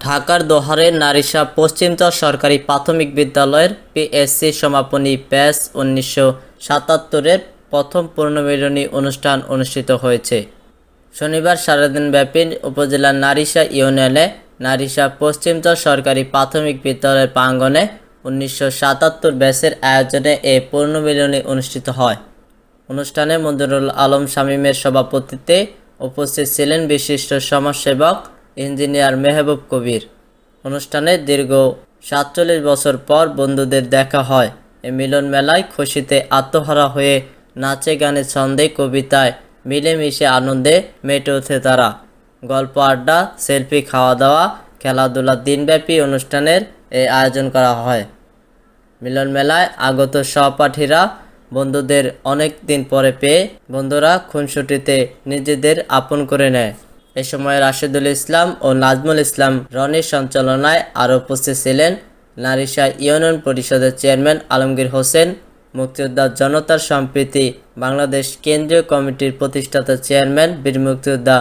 ঢাকার দোহারে নারিশা পশ্চিমচর সরকারি প্রাথমিক বিদ্যালয়ের পিএসসি সমাপনী ব্যাচ উনিশশো সাতাত্তরের প্রথম পূর্ণমিলনী অনুষ্ঠান অনুষ্ঠিত হয়েছে। শনিবার সারাদিনব্যাপী উপজেলার নারিশা ইউনিয়নে নারিশা পশ্চিমচর সরকারি প্রাথমিক বিদ্যালয়ের প্রাঙ্গণে উনিশশো সাতাত্তর ব্যাচের আয়োজনে এ পূর্ণমিলনী অনুষ্ঠিত হয়। অনুষ্ঠানে মঞ্জুরুল আলম শামীমের সভাপতিত্বে উপস্থিত ছিলেন বিশিষ্ট সমাজসেবক ইঞ্জিনিয়ার মেহবুব কবির। অনুষ্ঠানে দীর্ঘ সাতচল্লিশ বছর পর বন্ধুদের দেখা হয়। এই মিলন মেলায় খুশিতে আত্মহারা হয়ে নাচে গানে ছন্দে কবিতায় মিলেমিশে আনন্দে মেটে ওঠে তারা। গল্প আড্ডা, সেলফি খাওয়া দাওয়া খেলাধুলা দিনব্যাপী অনুষ্ঠানের এই আয়োজন করা হয়। মিলন মেলায় আগত সহপাঠীরা বন্ধুদের অনেক দিন পরে পেয়ে বন্ধুরা খুনসুটিতে নিজেদের আপন করে নেয়। এ সময় রাশেদুল ইসলাম ও নাজমুল ইসলাম রনির সঞ্চালনায় আরও উপস্থিত ছিলেন। নারিশা ইউনিয়ন পরিষদের চেয়ারম্যান আলমগীর হোসেন, মুক্তিযোদ্ধা জনতার সম্প্রীতি বাংলাদেশ কেন্দ্রীয় কমিটির প্রতিষ্ঠাতা চেয়ারম্যান বীর মুক্তিযোদ্ধা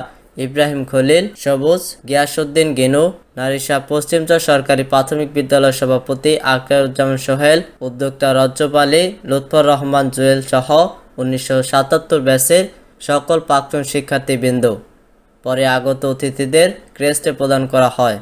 ইব্রাহিম খলিল, সবুজ গিয়াসউদ্দিন গেনু নারিশা পশ্চিমচর সরকারি প্রাথমিক বিদ্যালয় সভাপতি আখতারুজ্জামান সোহেল, উদ্যোক্তা রজ্জব আলী, লুৎফর রহমান জুয়েল সহ উনিশশো সাতাত্তর ব্যাচের সকল প্রাক্তন শিক্ষার্থীবৃন্দ। পরে আগত অতিথিদের ক্রেস্টে প্রদান করা হয়।